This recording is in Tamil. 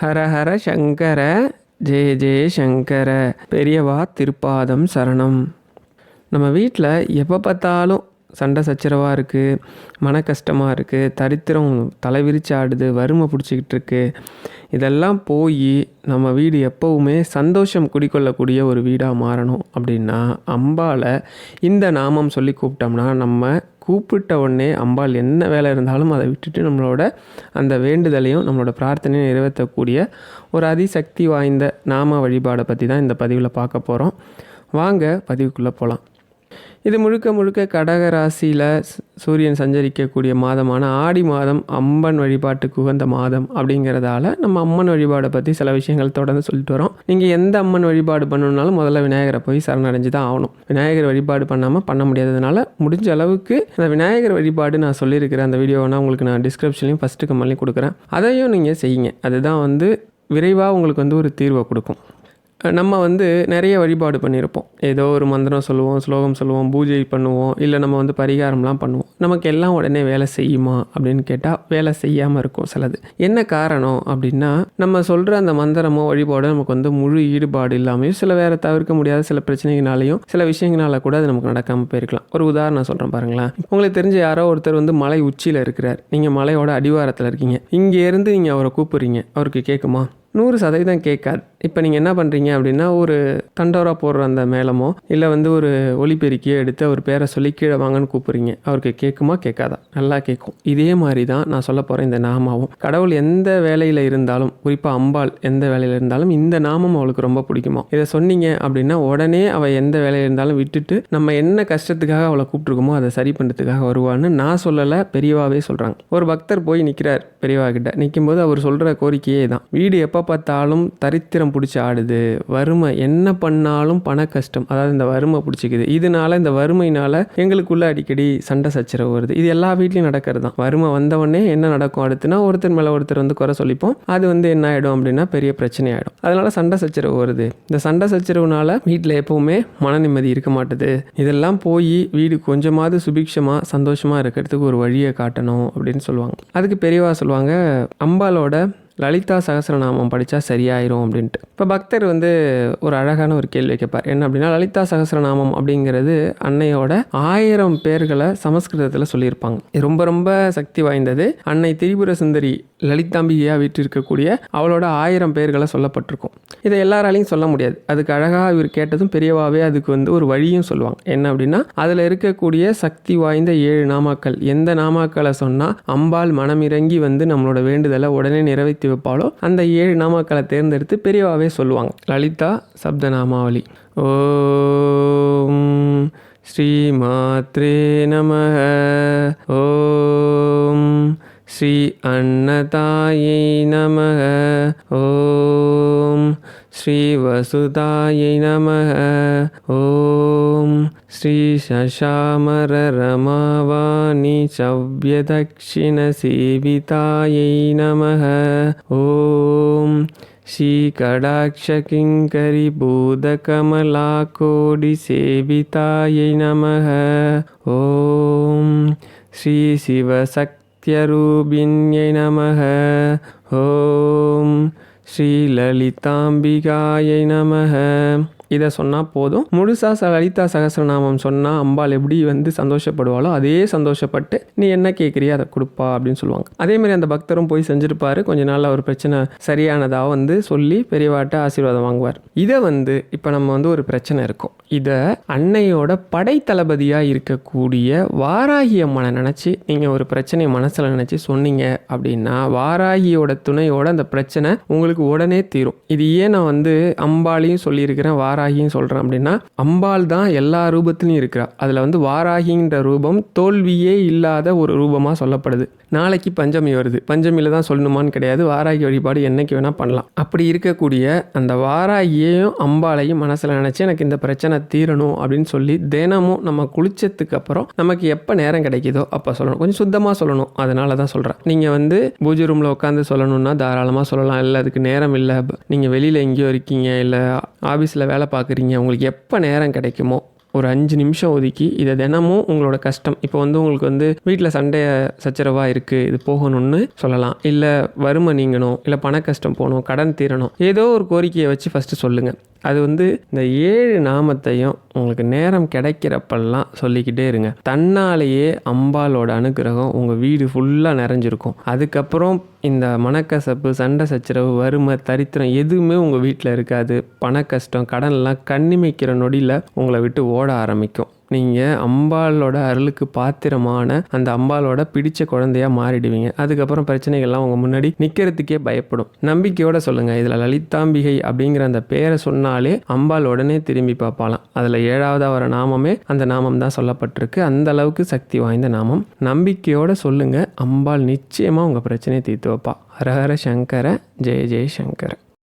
ஹர ஹர சங்கர ஜெய ஜெய சங்கர பெரியவா திருப்பாதம் சரணம். நம்ம வீட்டில் எப்போ பார்த்தாலும் சண்டை சச்சரவாக இருக்குது மன கஷ்டமாக இருக்குது தரித்திரம் தலைவிரிச்சு ஆடுது வறுமை பிடிச்சிக்கிட்டு இருக்கு. இதெல்லாம் போய் நம்ம வீடு எப்போவுமே சந்தோஷம் குடிக்கொள்ளக்கூடிய ஒரு வீடாக மாறணும் அப்படின்னா அம்பால இந்த நாமம் சொல்லி கூப்பிட்டோம்னா நம்ம கூப்பிட்ட உடனே அம்பாள் என்ன வேலை இருந்தாலும் அதை விட்டுட்டு நம்மளோட அந்த வேண்டுதலையும் நம்மளோட பிரார்த்தனையும் நிறைவேற்றக்கூடிய ஒரு அதிசக்தி வாய்ந்த நாம வழிபாடை பற்றி தான் இந்த பதிவில் பார்க்க போகிறோம் வாங்க பதிவுக்குள்ளே போகலாம் இது முழுக்க முழுக்க கடக ராசியில் சூரியன் சஞ்சரிக்கக்கூடிய மாதமான ஆடி மாதம் அம்மன் வழிபாட்டுக்கு உகந்த மாதம் அப்படிங்கிறதால நம்ம அம்மன் வழிபாடை பற்றி சில விஷயங்கள் தொடர்ந்து சொல்லிட்டு வரோம். நீங்கள் எந்த அம்மன் வழிபாடு பண்ணணுன்னாலும் முதல்ல விநாயகரை போய் சரணடைஞ்சு தான் ஆகணும். விநாயகர் வழிபாடு பண்ணாமல் பண்ண முடியாததுனால முடிஞ்ச அளவுக்கு அந்த விநாயகர் வழிபாடு நான் சொல்லியிருக்கிறேன் அந்த வீடியோவை உங்களுக்கு நான் டிஸ்கிரிப்ஷன்லையும் ஃபஸ்ட்டு கம்மலையும் கொடுக்குறேன். அதையும் நீங்கள் செய்யுங்க. அதுதான் வந்து விரைவாக உங்களுக்கு வந்து ஒரு தீர்வை கொடுக்கும். நம்ம வந்து நிறைய வழிபாடு பண்ணியிருப்போம். ஏதோ ஒரு மந்திரம் சொல்லுவோம் ஸ்லோகம் சொல்லுவோம் பூஜை பண்ணுவோம் இல்லை நம்ம வந்து பரிகாரம்லாம் பண்ணுவோம். நமக்கு எல்லாம் உடனே வேலை செய்யுமா அப்படின்னு கேட்டால் வேலை செய்யாமல் இருக்கும் சிலது. என்ன காரணம் அப்படின்னா நம்ம சொல்கிற அந்த மந்திரமோ வழிபாடோ நமக்கு வந்து முழு ஈடுபாடு இல்லாமையும் சில வேறு தவிர்க்க முடியாத சில பிரச்சனைகளாலையும் சில விஷயங்களால கூட அது நமக்கு நடக்காமல் போயிருக்கலாம். ஒரு உதாரணம் சொல்கிறேன் பாருங்களேன். உங்களுக்கு தெரிஞ்ச யாரோ ஒருத்தர் வந்து மலை உச்சியில் இருக்கிறார். நீங்கள் மலையோட அடிவாரத்தில் இருக்கீங்க. இங்கேருந்து நீங்கள் அவரை கூப்பிட்றீங்க. அவருக்கு கேட்குமா நூறு சதவீதம் கேட்காது. இப்போ நீங்கள் என்ன பண்ணுறீங்க அப்படின்னா ஒரு தண்டோரா போடுற அந்த மேளமோ இல்லை வந்து ஒரு ஒலிபெருக்கியோ எடுத்து அவர் பேரை சொல்லி கீழே வாங்கன்னு கூப்பிட்றீங்க. அவருக்கு கேட்குமா கேட்காதா? நல்லா கேட்கும். இதே மாதிரி தான் நான் சொல்ல போகிறேன் இந்த நாமாவும். கடவுள் எந்த வேலையில் இருந்தாலும் குறிப்பாக அம்பாள் எந்த வேலையில் இருந்தாலும் இந்த நாமம் அவளுக்கு ரொம்ப பிடிக்குமா? இதை சொன்னீங்க அப்படின்னா உடனே அவள் எந்த வேலையில் இருந்தாலும் விட்டுட்டு நம்ம என்ன கஷ்டத்துக்காக அவளை கூப்பிட்ருக்கோமோ அதை சரி பண்ணுறதுக்காக வருவான்னு நான் சொல்லலை பெரியவாவே சொல்கிறாங்க ஒரு பக்தர் போய் நிற்கிறார் பெரியவா கிட்ட. நிற்கும்போது அவர் சொல்கிற கோரிக்கையே தான் வீடு எப்போ பார்த்தாலும் தரித்திரம் பிடிச்சி ஆடுது. வறுமை என்ன பண்ணாலும் பண கஷ்டம். அதாவது இந்த வறுமை பிடிச்சிக்குது. இதனால இந்த வறுமையினால எங்களுக்குள்ள அடிக்கடி சண்டை சச்சரவு வருது. இது எல்லா வீட்லையும் நடக்கிறது தான். வறுமை வந்தவொடனே என்ன நடக்கும்? அடுத்துனா ஒருத்தர் மேலே ஒருத்தர் வந்து குறை சொல்லிப்போம். அது வந்து என்ன ஆகிடும் அப்படின்னா பெரிய பிரச்சனை ஆகிடும் அதனால சண்டை சச்சரவு வருது. இந்த சண்டை சச்சரவுனால வீட்டில் எப்பவுமே மன நிம்மதி இருக்க மாட்டுது. இதெல்லாம் போய் வீடு கொஞ்சமாவது சுபிக்ஷமாக சந்தோஷமாக இருக்கிறதுக்கு ஒரு வழியை காட்டணும் அப்படின்னு சொல்லுவாங்க. அதுக்கு பெரியவா சொல்லுவாங்க அம்பாலோட லலிதா சகஸ்ரநாமம் படித்தா சரியாயிரும் அப்படின்ட்டு. இப்போ பக்தர் வந்து ஒரு அழகான ஒரு கேள்வி கேட்பார். என்ன அப்படின்னா லலிதா சகசரநாமம் அப்படிங்கிறது அன்னையோட ஆயிரம் பேர்களை சமஸ்கிருதத்தில் சொல்லியிருப்பாங்க. ரொம்ப ரொம்ப சக்தி வாய்ந்தது. அன்னை திரிபுர சுந்தரி லலிதாம்பிகையாக வீட்டிருக்கக்கூடிய அவளோட ஆயிரம் பேர்களை சொல்லப்பட்டிருக்கும். இதை எல்லாராலையும் சொல்ல முடியாது. அதுக்கு அழகாக இவர் கேட்டதும் பெரியவாவே அதுக்கு வந்து ஒரு வழியும் சொல்லுவாங்க. என்ன அப்படின்னா அதில் இருக்கக்கூடிய சக்தி வாய்ந்த ஏழு நாமாக்கள். எந்த நாமாக்களை சொன்னால் அம்பாள் மனமிறங்கி வந்து நம்மளோட வேண்டுதலை உடனே நிறைவேற்றி வைப்பாலோ அந்த ஏழு நாமாக்களை தேர்ந்தெடுத்து பெரியவாவே சொல்லுவாங்க. லலிதா சப்தநாமாவளி. ஓ ஓம் ஸ்ரீ மாத்ரே நம ஓம் ஸ்ரீ அன்னதாயை நம ஓம் ஸ்ரீ வசுதாயை நம ஓம் श्रीशशामरमावाणिशव्यदक्षिणसेवितायै नमः। ॐ श्रीकडाक्षकिङ्करिबोधकमलाकोडिसेवितायै नमः। ॐ श्रीशिवशक्त्यरूपिण्यै नमः। ॐ ஸ்ரீலலிதாம்பிகாயை நமக. இதை சொன்னால் போதும். முழுசா ச லலிதா சகசிரநாமம் சொன்னால் அம்பாள் எப்படி வந்து சந்தோஷப்படுவாளோ அதே சந்தோஷப்பட்டு நீ என்ன கேட்குறியோ அதை கொடுப்பா அப்படின்னு சொல்லுவாங்க. அதே மாதிரி அந்த பக்தரும் போய் செஞ்சுருப்பாரு. கொஞ்ச நாள் அவர் பிரச்சனை சரியானதாக வந்து சொல்லி பெரியவாட்ட ஆசீர்வாதம் வாங்குவார். இதை வந்து இப்போ நம்ம வந்து ஒரு பிரச்சனை இருக்கும். இதை அன்னையோட படைத்தளபதியாக இருக்கக்கூடிய வாராகி அம்மனை நினச்சி நீங்கள் ஒரு பிரச்சனையை மனசில் நினச்சி சொன்னீங்க அப்படின்னா வாராகியோட துணையோட அந்த பிரச்சனை உங்களுக்கு உடனே தீரும். இது ஏன் நான் வந்து அம்பாளையும் சொல்லியிருக்கிறேன் வாராகியும் சொல்கிறேன் அப்படின்னா அம்பாள் தான் எல்லா ரூபத்திலையும் இருக்கிறா. அதில் வந்து வாராகின்ற ரூபம் தோல்வியே இல்லாத ஒரு ரூபமாக சொல்லப்படுது. நாளைக்கு பஞ்சமி வருது. பஞ்சமியில் தான் சொல்லணுமான்னு கிடையாது. வாராகி வழிபாடு என்னைக்கு வேணால் பண்ணலாம். அப்படி இருக்கக்கூடிய அந்த வாராகியையும் அம்பாளையும் மனசில் நினச்சி எனக்கு இந்த பிரச்சனை தீரணும் அப்படின்னு சொல்லி தினமும் நம்ம குளிச்சதுக்கு அப்புறம் நமக்கு எப்போ நேரம் கிடைக்குதோ அப்போ சொல்லணும். கொஞ்சம் சுத்தமாக சொல்லணும். அதனால தான் சொல்கிறேன் நீங்கள் வந்து பூஜை ரூமில் உட்காந்து சொல்லணும்னா தாராளமாக சொல்லலாம். இல்லை அதுக்கு நேரம் இல்லை நீங்கள் வெளியில் எங்கேயோ இருக்கீங்க இல்லை ஆஃபீஸில் வேலை பார்க்குறீங்க உங்களுக்கு எப்போ நேரம் கிடைக்குமோ ஒரு அஞ்சு நிமிஷம் ஒதுக்கி இதை தினமும் உங்களோட கஷ்டம். இப்போ வந்து உங்களுக்கு வந்து வீட்டில் சண்டை சச்சரவாக இருக்குது இது போகணும்னு சொல்லலாம். இல்லை வறுமை நீங்கணும் இல்லை பண கஷ்டம் போகணும் கடன் தீரணும் ஏதோ ஒரு கோரிக்கையை வச்சு ஃபஸ்ட்டு சொல்லுங்கள் அது வந்து இந்த ஏழு நாமத்தையும் உங்களுக்கு நேரம் கிடைக்கிறப்பெல்லாம் சொல்லிக்கிட்டே இருங்க. தன்னாலேயே அம்பாலோட அனுகிரகம் உங்கள் வீடு ஃபுல்லாக நிறைஞ்சிருக்கும். அதுக்கப்புறம் இந்த மனக்கசப்பு சண்டை சச்சரவு வறுமை தரித்திரம் எதுவுமே உங்கள் வீட்டில் இருக்காது. பண கஷ்டம் கடன்லாம் கண்ணிமைக்கிற நொடியில் உங்களை விட்டு ஓட ஆரம்பிக்கும். நீங்கள் அம்பாளோட அருளுக்கு பாத்திரமான அந்த அம்பாளோட பிடிச்ச குழந்தையா மாறிடுவீங்க. அதுக்கப்புறம் பிரச்சனைகள்லாம் உங்கள் முன்னாடி நிற்கிறதுக்கே பயப்படும். நம்பிக்கையோட சொல்லுங்கள் இதில் லலிதாம்பிகை அப்படிங்கிற அந்த பேரை சொன்னாலே அம்பாள் உடனே திரும்பி பார்ப்பாலாம் அதில் ஏழாவதாக வர நாமமே அந்த நாமம் தான் சொல்லப்பட்டிருக்கு. அந்த அளவுக்கு சக்தி வாய்ந்த நாமம். நம்பிக்கையோட சொல்லுங்கள் அம்பாள் நிச்சயமாக உங்கள் பிரச்சனையை தீர்த்து வைப்பா. ஹரஹர சங்கர ஜெய ஜெய சங்கர.